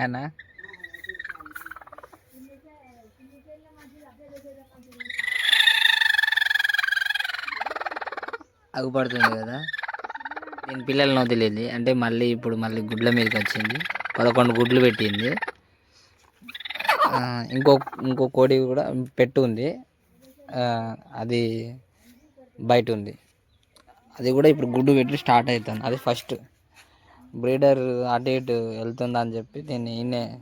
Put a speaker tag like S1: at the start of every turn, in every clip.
S1: ఆయన అగుపడుతుంది కదా? దీని పిల్లల్ని వదిలేది అంటే మళ్ళీ ఇప్పుడు మళ్ళీ గుడ్ల మీదకి వచ్చింది. పదకొండు గుడ్లు పెట్టింది. ఇంకో ఇంకో కోడి కూడా పెట్టు ఉంది అది బయట ఉంది. అది కూడా ఇప్పుడు గుడ్డు పెట్టి స్టార్ట్ అవుతుంది. అది ఫస్ట్. బ్రీడర్ అటు ఇటు వెళ్తుందా అని చెప్పి దీన్ని ఈయనే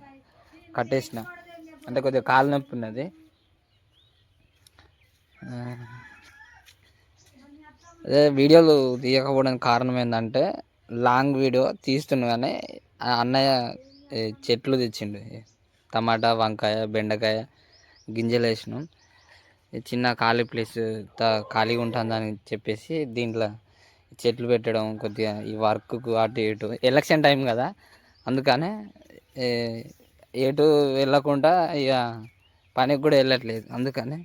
S1: కట్టేసిన. అంటే కొద్దిగా కాలు నొప్పి ఉన్నది. అదే వీడియోలు తీయకపోవడానికి కారణం ఏంటంటే లాంగ్ వీడియో తీస్తున్నా కానీ ఆ అన్నయ్య చెట్లు తెచ్చిండు. టమాటా వంకాయ బెండకాయ గింజలు వేసినాం. చిన్న ఖాళీ ప్లేస్ త- ఖాళీగా ఉంటుందని చెప్పేసి దీంట్లో చెట్లు పెట్టడం కొద్దిగా ఈ వర్క్కు అటు ఇటు. ఎలక్షన్ టైం కదా. అందుకనే ఎటు వెళ్ళకుండా ఇక పనికి కూడా వెళ్ళట్లేదు. అందుకని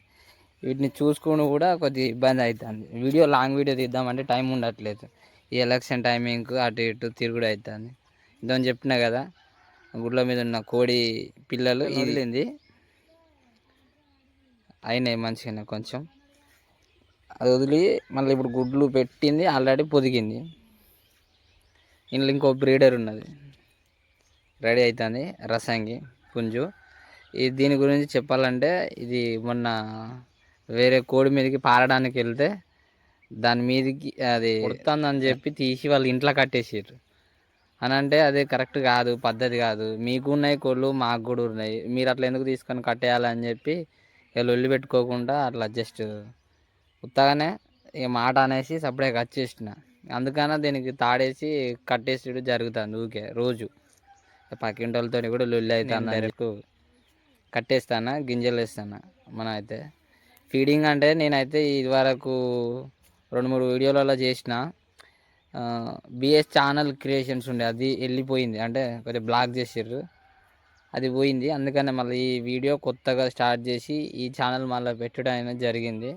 S1: వీటిని చూసుకుని కూడా కొద్దిగా ఇబ్బంది అవుతుంది వీడియో లాంగ్ వీడియో తీద్దామంటే టైం ఉండట్లేదు. ఈ ఎలక్షన్ టైమింగ్కు అటు ఇటు తిరుగుడు అవుతుంది ఇదని చెప్పినా కదా గుడ్ల మీద ఉన్న కోడి పిల్లలు వదిలింది. అయినాయి మంచిగానే కొంచెం. అది వదిలి మళ్ళీ ఇప్పుడు గుడ్లు పెట్టింది ఆల్రెడీ పొదిగింది. ఇందులో ఇంకో బ్రీడర్ ఉన్నది. రెడీ అవుతుంది రసంగి పుంజు. ఈ దీని గురించి చెప్పాలంటే ఇది మొన్న వేరే కోడి మీదకి పారడానికి వెళ్తే దాని మీదకి అది కొడుతుందని చెప్పి తీసి వాళ్ళు ఇంట్లో కట్టేసారు అని అంటే అది కరెక్ట్ కాదు పద్ధతి కాదు. మీకు ఉన్నాయి కోళ్ళు మాకు కూడా ఉన్నాయి. మీరు అట్లా ఎందుకు తీసుకొని కట్టేయాలని చెప్పి ఇక ఒళ్ళు పెట్టుకోకుండా అట్లా జస్ట్ ఉత్తగానే ఇక మాట అనేసి సపరేట్గా వచ్చేసిన అందుకనే దీనికి తాడేసి కట్టేసి జరుగుతుంది ఊకే రోజు. పక్కింటి వాళ్ళతో కూడా లొల్లి అవుతుంది డైరెక్ట్ కట్టేస్తానా గింజలు వేస్తానా మనం అయితే ఫీడింగ్ అంటే నేనైతే ఇదివరకు రెండు మూడు వీడియోలలో చేసిన. బిఎస్ ఛానల్ క్రియేషన్స్ ఉండే అది వెళ్ళిపోయింది. అంటే కొద్దిగా బ్లాక్ చేసారు అది పోయింది. అందుకనే మళ్ళీ ఈ వీడియో కొత్తగా స్టార్ట్ చేసి ఈ ఛానల్ మళ్ళీ పెట్టడం అనేది జరిగింది.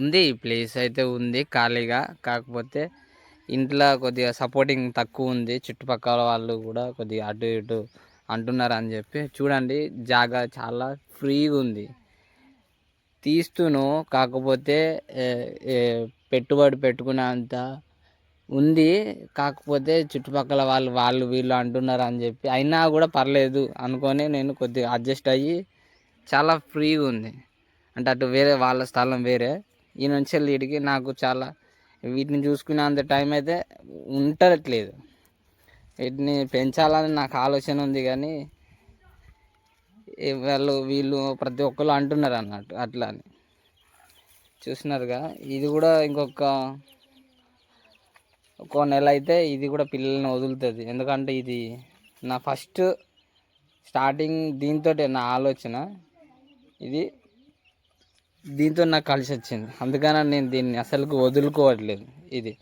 S1: ఉంది ప్లేస్ అయితే ఉంది ఖాళీగా. కాకపోతే ఇంట్లో కొద్దిగా సపోర్టింగ్ తక్కువ ఉంది. చుట్టుపక్కల వాళ్ళు కూడా కొద్దిగా అటు ఇటు అంటున్నారు అని చెప్పి. చూడండి జాగా చాలా ఫ్రీగా ఉంది. తీస్తును కాకపోతే పెట్టుబడి పెట్టుకునేంత ఉంది. కాకపోతే చుట్టుపక్కల వాళ్ళు వాళ్ళు వీళ్ళు అంటున్నారు అని చెప్పి. అయినా కూడా పర్లేదు అనుకొని నేను కొద్దిగా అడ్జస్ట్ అయ్యి చాలా ఫ్రీగా ఉంది. అంటే అటు వేరే వాళ్ళ స్థలం వేరే. ఈ నుంచి వెళ్ళి నాకు చాలా వీటిని చూసుకునేంత టైం అయితే ఉండట్లేదు. వీటిని పెంచాలని నాకు ఆలోచన ఉంది కానీ వాళ్ళు వీళ్ళు ప్రతి ఒక్కరు అంటున్నారు అన్నట్టు అట్లా అని. చూస్తున్నారుగా ఇది కూడా ఇంకొక ఒక నెల అయితే ఇది కూడా పిల్లల్ని వదులుతుంది. ఎందుకంటే ఇది నా ఫస్ట్ స్టార్టింగ్ దీంతో నా ఆలోచన. ఇది దీంతో నాకు కలిసి వచ్చింది. అందుకని నేను దీన్ని అసలు వదులుకోవట్లేదు. ఇది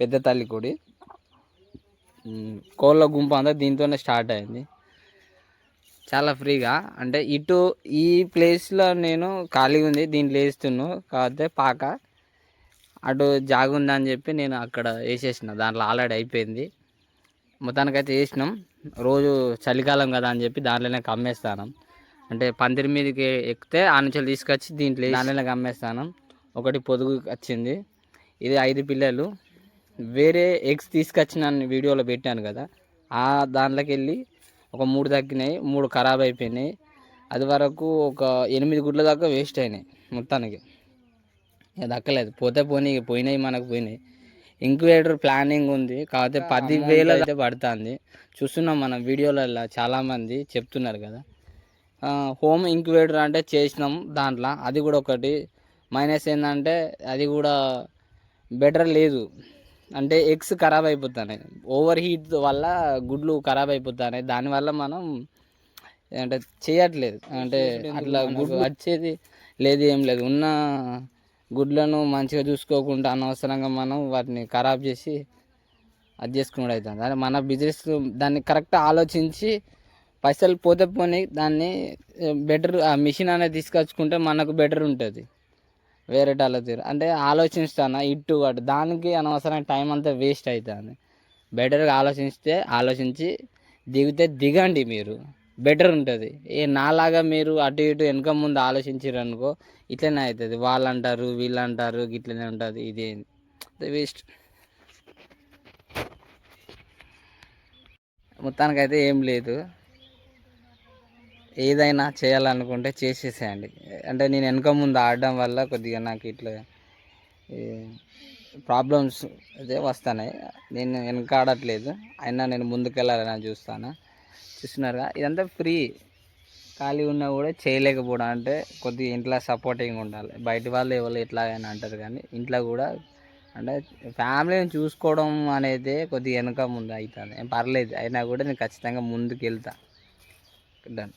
S1: పెద్ద తల్లి కొడి. కోళ్ళ గుంపు అంతా దీంతోనే స్టార్ట్ అయింది. చాలా ఫ్రీగా. అంటే ఇటు ఈ ప్లేస్లో నేను ఖాళీగా ఉంది. దీంట్లో వేస్తున్నాను కాకపోతే పాక. అటు జాగు ఉందని చెప్పి నేను అక్కడ వేసేసిన. దాంట్లో ఆల్రెడీ అయిపోయింది. మొత్తానికైతే వేసినాం. రోజు చలికాలం కదా అని చెప్పి దాంట్లోనే కమ్మేస్తాను. అంటే పందిరి మీదకి ఎక్కితే ఆ నుంచి తీసుకొచ్చి దీంట్లో వేసి దాంట్లోనే కమ్మేస్తాను ఒకటి పొదుగు వచ్చింది. ఇది ఐదు పిల్లలు. వేరే ఎగ్స్ తీసుకొచ్చిన వీడియోలో పెట్టాను కదా. ఆ దాంట్లోకి వెళ్ళి ఒక మూడు తగ్గినాయి మూడు ఖరాబ్ అయిపోయినాయి. అది వరకు ఒక ఎనిమిది గుడ్ల దాకా వేస్ట్ అయినాయి మొత్తానికి. దక్కలేదు. పోతే పోనీ ఇక పోయినాయి మనకు పోయినాయి. ఇంక్యుబేటర్ ప్లానింగ్ ఉంది. కాకపోతే పది వేలు అయితే పడుతుంది. చూస్తున్నాం మన వీడియోలలో చాలామంది చెప్తున్నారు కదా. హోమ్ ఇంక్యుబేటర్ అంటే చేసినాం దాంట్లో. అది కూడా ఒకటి. మైనస్ ఏంటంటే అది కూడా బెటర్ లేదు. అంటే ఎగ్స్ ఖరాబ్ అయిపోతున్నాయి ఓవర్ హీట్ వల్ల గుడ్లు ఖరాబ్ అయిపోతున్నాయి దానివల్ల మనం అంటే చేయట్లేదు. అంటే అట్లా గుడ్లు వచ్చేది లేదు ఏం లేదు. ఉన్న గుడ్లను మంచిగా చూసుకోకుండా అనవసరంగా మనం వాటిని ఖరాబ్ చేసి అది చేసుకున్నాడు అవుతుంది మన బిజినెస్ దాన్ని కరెక్ట్ ఆలోచించి పైసలు పోతే పోనీ దాన్ని బెటర్ ఆ మిషన్ అనేది తీసుకొచ్చుకుంటే మనకు బెటర్ ఉంటుంది. వేరే వాళ్ళ తీరు అంటే ఆలోచిస్తాను ఇటు అటు. దానికి అనవసరమైన టైం అంతా వేస్ట్ అవుతుంది బెటర్గా ఆలోచిస్తే ఆలోచించి దిగితే దిగండి మీరు. బెటర్ ఉంటుంది. ఏ నాలాగా మీరు అటు ఇటు వెనక ముందు ఆలోచించారు అనుకో ఇట్లనే అవుతుంది వాళ్ళు అంటారు వీళ్ళు అంటారు ఇట్లనే ఉంటుంది. ఇది. వేస్ట్ మొత్తానికైతే ఏం లేదు. ఏదైనా చేయాలనుకుంటే చేసేసేయండి. అంటే నేను వెనక ముందు ఆడడం వల్ల కొద్దిగా నాకు ఇట్లా ప్రాబ్లమ్స్ అదే వస్తున్నాయి. నేను వెనక ఆడట్లేదు. అయినా నేను ముందుకెళ్ళాలని చూస్తాను. చూస్తున్నారుగా? ఇదంతా ఫ్రీ ఖాళీ ఉన్నా కూడా చేయలేకపోవడం అంటే కొద్దిగా ఇంట్లో సపోర్టింగ్ ఉండాలి. బయట వాళ్ళు ఎవరు ఎట్లాగైనా అంటారు కానీ ఇంట్లో కూడా అంటే ఫ్యామిలీని చూసుకోవడం అనేది కొద్దిగా వెనక ముందు అవుతుంది ఏం పర్లేదు. అయినా కూడా నేను ఖచ్చితంగా ముందుకు వెళ్తా డన్